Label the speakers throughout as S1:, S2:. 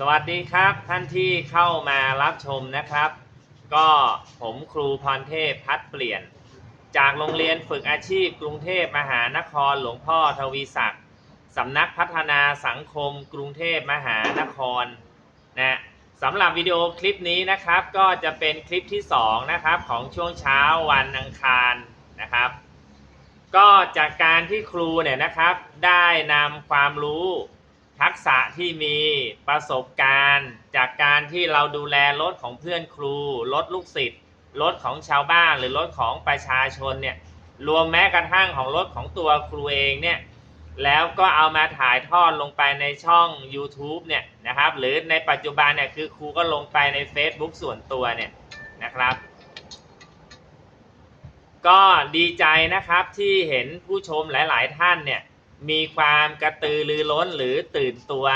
S1: สวัสดีครับท่านที่เข้ามารับชมนะครับ ก็ผมครูพรเทพพัดเปลี่ยน จากโรงเรียนฝึกอาชีพกรุงเทพมหานครหลวงพ่อทวีศักดิ์สำนักพัฒนาสังคมกรุงเทพมหานครนะสำหรับวิดีโอคลิปนี้นะครับ ก็จะเป็นคลิปที่2นะครับของช่วงเช้าวันอังคารนะครับ ก็จากการที่ครูเนี่ยนะครับได้นำความรู้ ทักษะที่มีประสบการณ์ จากการที่เราดูแลรถของเพื่อนครู รถลูกศิษย์รถของชาวบ้านหรือรถของประชาชนเนี่ยรวมแม้กระทั่งของรถของตัวครูเองเนี่ยแล้วก็เอามาถ่ายทอดลงไปในช่อง YouTube เนี่ยนะครับหรือในปัจจุบันเนี่ยคือครูก็ลงไปใน Facebook ส่วนตัวเนี่ยนะครับ ก็ดีใจนะครับที่เห็นผู้ชมหลาย ๆ ท่านเนี่ย มีความกระตือรือร้นหรือตื่นตัว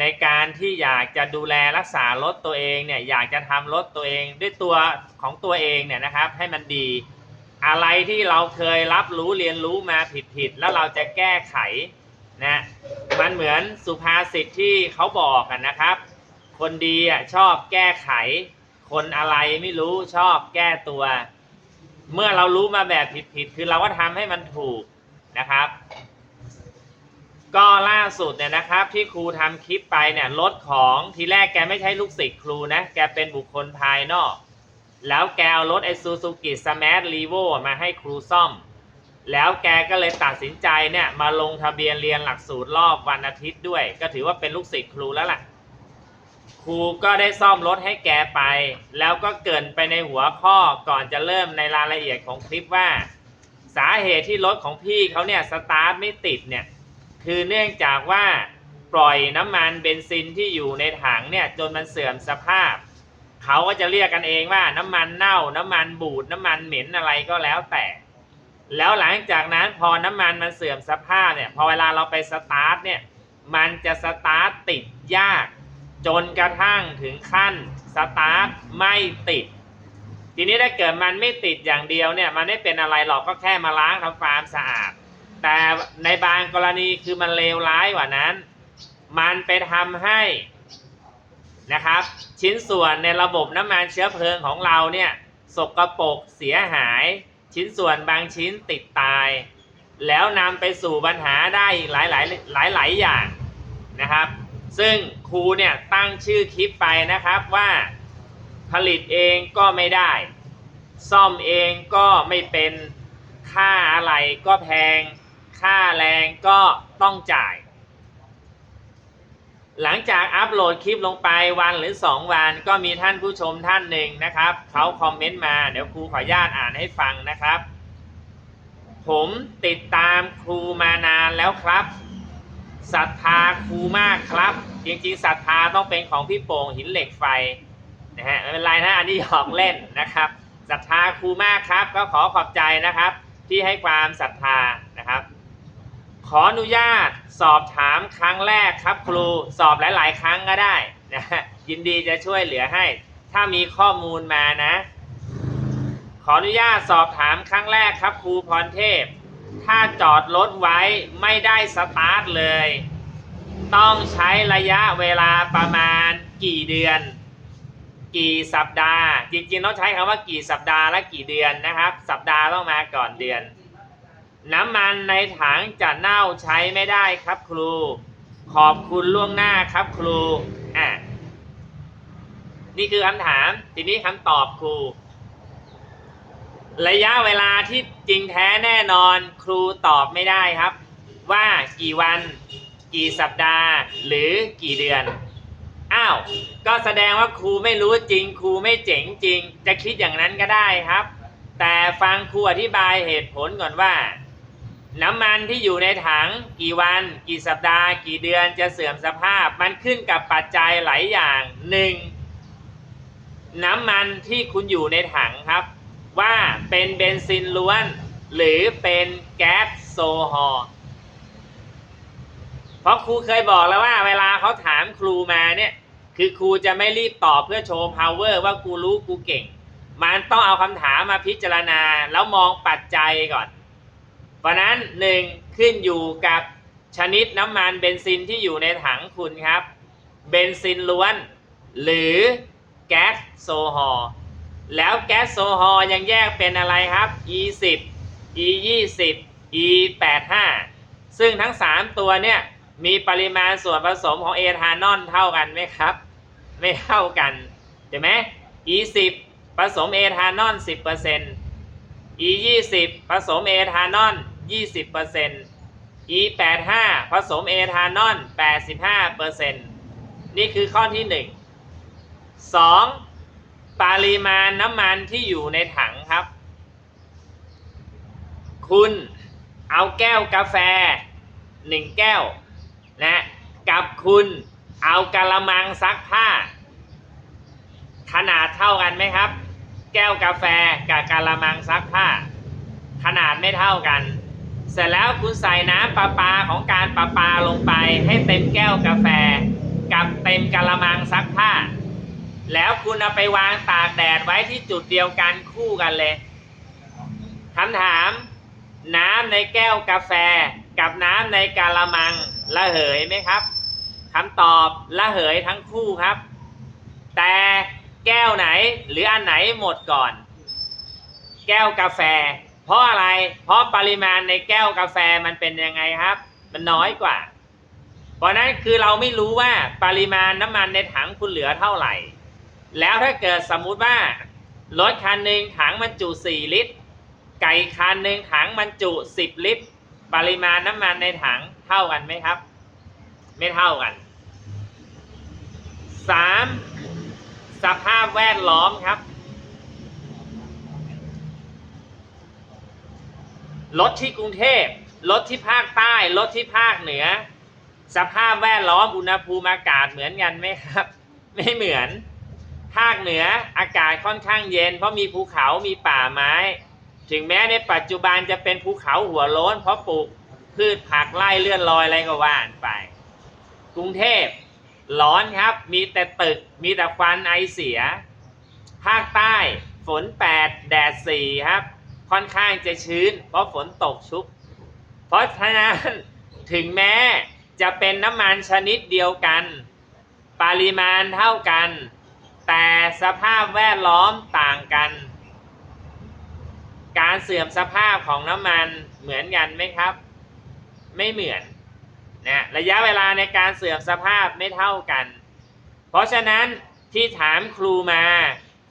S1: ในการที่อยากจะดูแลรักษารถตัวเองเนี่ยอยากจะทำรถตัวเองด้วยตัวของตัวเองเนี่ยนะครับ ให้มันดี อะไรที่เราเคยรับรู้เรียนรู้มาผิดๆแล้วเราจะแก้ไขนะมันเหมือนสุภาษิตที่เขาบอกกันนะครับ คนดีอะชอบแก้ไข คนอะไรไม่รู้ชอบแก้ตัว เมื่อเรารู้มาแบบผิดๆคือเราก็ทำให้มันถูกนะครับ ก็ล่าสุดเนี่ยนะครับที่ครูทำคลิปไปเนี่ยรถของทีแรกแกไม่ใช่ลูกศิษย์ครูนะ แกเป็นบุคคลภายนอก แล้วแกเอารถไอซูซูกิสมาร์ทรีโวมาให้ครูซ่อม แล้วแกก็เลยตัดสินใจเนี่ยมาลงทะเบียนเรียนหลักสูตรรอบวันอาทิตย์ด้วย ก็ถือว่าเป็นลูกศิษย์ครูแล้วล่ะ ครูก็ได้ซ่อมรถให้แกไป แล้วก็เกินไปในหัวข้อก่อนจะเริ่มในรายละเอียดของคลิปว่า สาเหตุที่รถของพี่เขาเนี่ยสตาร์ทไม่ติดเนี่ย คือเนื่องจากว่าปล่อยน้ำมันเบนซินที่อยู่ในถังเนี่ยจนมันเสื่อมสภาพ เขาก็จะเรียกกันเองว่าน้ำมันเน่า น้ำมันบูด น้ำมันเหม็นอะไรก็แล้วแต่ แล้วหลังจากนั้นพอน้ำมันมันเสื่อมสภาพเนี่ยพอเวลาเราไปสตาร์ทเนี่ยมันจะสตาร์ทติดยาก จนกระทั่งถึงขั้นสตาร์ทไม่ติด ทีนี้ถ้าเกิดมันไม่ติดอย่างเดียวเนี่ยมันไม่เป็นอะไรหรอกก็แค่มาล้างทำความสะอาด แต่ในบางกรณีคือมันเลวร้ายกว่านั้น มันไปทำให้นะครับ ชิ้นส่วนในระบบน้ำมันเชื้อเพลิงของเราเนี่ยสกรปรกเสียหาย ชิ้นส่วนบางชิ้นติดตาย แล้วนำไปสู่ปัญหาได้หลายหลายหลายหลายอย่างนะครับ ซึ่งครูเนี่ยตั้งชื่อคลิปไปนะครับว่าผลิตเองก็ไม่ได้ ซ่อมเองก็ไม่เป็นค่าอะไรก็แพง ค่าแรงก็ต้องจ่าย หลังจากอัปโหลดคลิปลงไปวันหรือ 2 วันก็มีท่านผู้ชมท่านหนึ่งนะครับเขาคอมเมนต์มาเดี๋ยวครูขออนุญาตอ่านให้ฟังนะครับ ผมติดตามครูมานานแล้วครับศรัทธาครูมากครับ จริงๆศรัทธาต้องเป็นของพี่โป่งหินเหล็กไฟนะฮะไม่เป็นไรนะอันนี้หยอกเล่นนะครับศรัทธาครูมากครับ ก็ขอขอบใจนะครับ ที่ให้ความศรัทธานะครับ ขออนุญาตสอบถามครั้งแรกครับครูสอบหลาย ๆ ครั้งก็ได้นะฮะยินดีจะช่วยเหลือให้ ถ้ามีข้อมูลมานะ ขออนุญาตสอบถามครั้งแรกครับครูพรเทพ ถ้าจอดรถไว้ไม่ได้สตาร์ทเลย ต้องใช้ระยะเวลาประมาณกี่เดือน กี่สัปดาห์ จริงๆต้องใช้คำว่ากี่สัปดาห์และกี่เดือนนะครับ สัปดาห์ต้องมาก่อนเดือน น้ำมันในถังจะเน่าใช้ไม่ได้ครับครู ขอบคุณล่วงหน้าครับครูอะนี่คือคำถาม ทีนี้คำตอบครู ระยะเวลาที่จริงแท้แน่นอนครูตอบไม่ได้ครับ ว่ากี่วัน กี่สัปดาห์ หรือกี่เดือน อ้าว ก็แสดงว่าครูไม่รู้จริง ครูไม่เจ๋งจริง จะคิดอย่างนั้นก็ได้ครับ แต่ฟังครูอธิบายเหตุผลก่อนว่า น้ำมันที่อยู่ในถังกี่วัน กี่สัปดาห์ กี่เดือนจะเสื่อมสภาพ มันขึ้นกับปัจจัยหลายอย่างหนึ่งน้ำมันที่คุณอยู่ในถังครับ ว่าเป็นเบนซินล้วน หรือเป็นแก๊สโซฮอล์เพราะครูเคยบอกแล้วว่า เวลาเขาถามครูมาเนี่ยคือครูจะไม่รีบตอบเพื่อโชว์ power ว่ากูรู้กูเก่ง มันต้องเอาคำถามมาพิจารณาแล้วมองปัจจัยก่อน เพราะนั้นหนึ่งขึ้นอยู่กับชนิดน้ำมันเบนซินที่อยู่ในถังคุณครับ เบนซินล้วน หรือแก๊สโซฮอล์แล้วแก๊สโซฮอล์ยังแยกเป็นอะไรครับ E 10 E 20 E 85ซึ่งทั้ง 3 ตัวเนี่ยมีปริมาณส่วนผสมของเอทานอลเท่ากันไหมครับ ไม่เท่ากันเห็นไหม E 10ผสมเอทานอล10% E 20ผสมเอทานอล 20% E 85ผสมเอทานอล85%นี่คือข้อที่ 1 2. ปริมาณน้ำมันที่อยู่ในถังครับ คุณเอาแก้วกาแฟ 1 แก้วนะกับคุณเอากะละมังซักผ้า ขนาดเท่ากันไหมครับ แก้วกาแฟกับกะละมังซักผ้า ขนาดไม่เท่ากัน เสร็จแล้วคุณใส่น้ำประปาของการประปาลงไปให้เต็มแก้วกาแฟ กับเต็มกะละมังซักผ้า แล้วคุณเอาไปวางตากแดดไว้ที่จุดเดียวกันคู่กันเลยคำถาม น้ำในแก้วกาแฟ กับน้ำในกะละมังระเหยไหมครับคำตอบระเหยทั้งคู่ครับ แต่แก้วไหนหรืออันไหนหมดก่อน แก้วกาแฟ เพราะอะไร เพราะปริมาณในแก้วกาแฟมันเป็นยังไงครับ มันน้อยกว่า เพราะนั้นคือเราไม่รู้ว่าปริมาณน้ำมันในถังคุณเหลือเท่าไหร่ แล้วถ้าเกิดสมมุติว่ารถคันหนึ่งถังมันจุ 4 ลิตร ไก่คันหนึ่งถังมันจุ 10 ลิตร ปริมาณน้ำมันในถังเท่ากันไหมครับ ไม่เท่ากัน 3. สภาพแวดล้อมครับ รถที่กรุงเทพรถที่ภาคใต้รถที่ภาคเหนือ สภาพแวดล้อมอุณหภูมิอากาศเหมือนกันไหมครับ ไม่เหมือน ภาคเหนืออากาศค่อนข้างเย็น เพราะมีภูเขามีป่าไม้ ถึงแม้ในปัจจุบันจะเป็นภูเขาหัวโล้น เพราะปลูกพืชผักไล่เลื่อนลอยอะไรก็ว่านไป กรุงเทพร้อนครับ มีแต่ตึกมีแต่ควันไอเสีย ภาคใต้ฝนแปดแดดสี่ครับ ค่อนข้างจะชื้น เพราะฝนตกชุก เพราะฉะนั้นถึงแม้จะเป็นน้ำมันชนิดเดียวกัน ปริมาณเท่ากัน แต่สภาพแวดล้อมต่างกัน การเสื่อมสภาพของน้ำมันเหมือนกันไหมครับ ไม่เหมือนนะระยะเวลาในการเสื่อมสภาพไม่เท่ากัน เพราะฉะนั้นที่ถามครูมา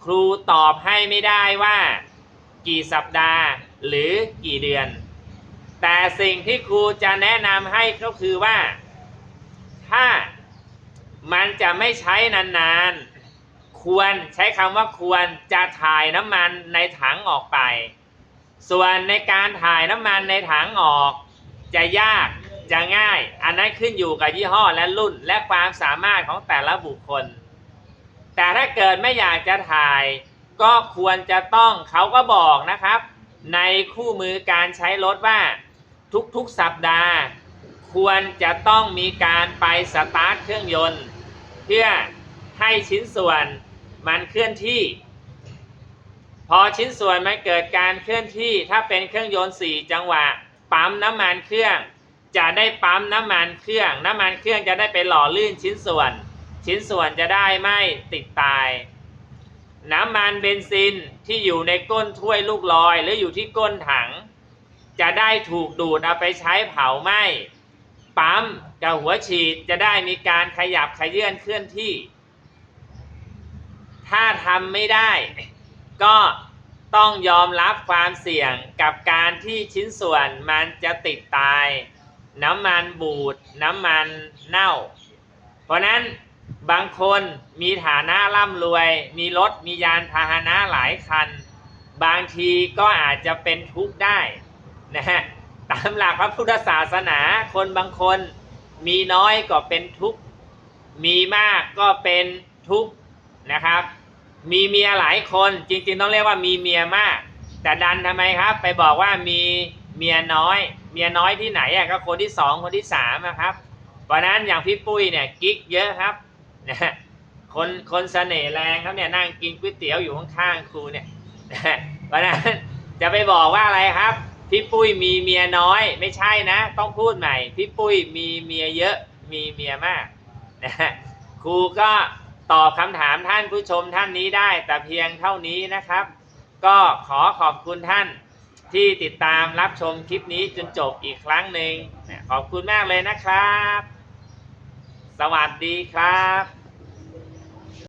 S1: ครูตอบให้ไม่ได้ว่า กี่สัปดาห์หรือกี่เดือน แต่สิ่งที่ครูจะแนะนำให้ก็คือว่า ถ้ามันจะไม่ใช้นานๆ ควรใช้คำว่าควรจะถ่ายน้ำมันในถังออกไป ส่วนในการถ่ายน้ำมันในถังออก จะยากจะง่าย อันนั้นขึ้นอยู่กับยี่ห้อและรุ่นและความสามารถของแต่ละบุคคล แต่ถ้าเกิดไม่อยากจะถ่าย ก็ควรจะต้องเขาก็บอกนะครับ ในคู่มือการใช้รถว่าทุกๆสัปดาห์ ควรจะต้องมีการไปสตาร์ทเครื่องยนต์ เพื่อให้ชิ้นส่วนมันเคลื่อนที่ พอชิ้นส่วนมันเกิดการเคลื่อนที่ถ้าเป็นเครื่องยนต์ 4 จังหวะ ปั๊มน้ำมันเครื่อง จะได้ปั๊มน้ำมันเครื่อง น้ำมันเครื่องจะได้ไปหล่อลื่นชิ้นส่วน ชิ้นส่วนจะได้ไม่ติดตาย น้ำมันเบนซินที่อยู่ในก้นถ้วยลูกลอย หรืออยู่ที่ก้นถัง จะได้ถูกดูดเอาไปใช้เผาไหม้ปั๊มกับหัวฉีดจะได้มีการขยับขยื่นเคลื่อนที่ ถ้าทำไม่ได้ ก็ต้องยอมรับความเสี่ยงกับการที่ชิ้นส่วนมันจะติดตาย น้ำมันบูด น้ำมันเน่า เพราะนั้น บางคนมีฐานะร่ำรวย มีรถมียานพาหนะหลายคัน บางทีก็อาจจะเป็นทุกข์ได้นะฮะตามหลักพระพุทธศาสนาคนบางคนมีน้อยก็เป็นทุกข์ มีมากก็เป็นทุกข์นะครับ มีเมียหลายคนจริงๆต้องเรียกว่ามีเมียมาก แต่ดันทำไมครับ ไปบอกว่ามีเมียน้อย เมียน้อยที่ไหนอะก็คนที่สองคนที่สามนะครับ เพราะนั้นอย่างพี่ปุ้ยเนี่ยกิ๊กเยอะครับ นะฮะคนคนเสน่ห์แรงครับเนี่ยนั่งกินก๋วยเตี๋ยวอยู่ข้างๆครูเนี่ยเพราะนั้นจะไปบอกว่าอะไรครับ พี่ปุ้ยมีเมียน้อย ไม่ใช่นะ ต้องพูดใหม่ พี่ปุ้ยมีเมียเยอะมีเมียมากนะฮะครูก็ตอบคำถามท่านผู้ชมท่านนี้ได้ แต่เพียงเท่านี้นะครับ ก็ขอขอบคุณท่านที่ติดตามรับชมคลิปนี้จนจบอีกครั้งหนึ่งขอบคุณมากเลยนะครับ สวัสดีครับ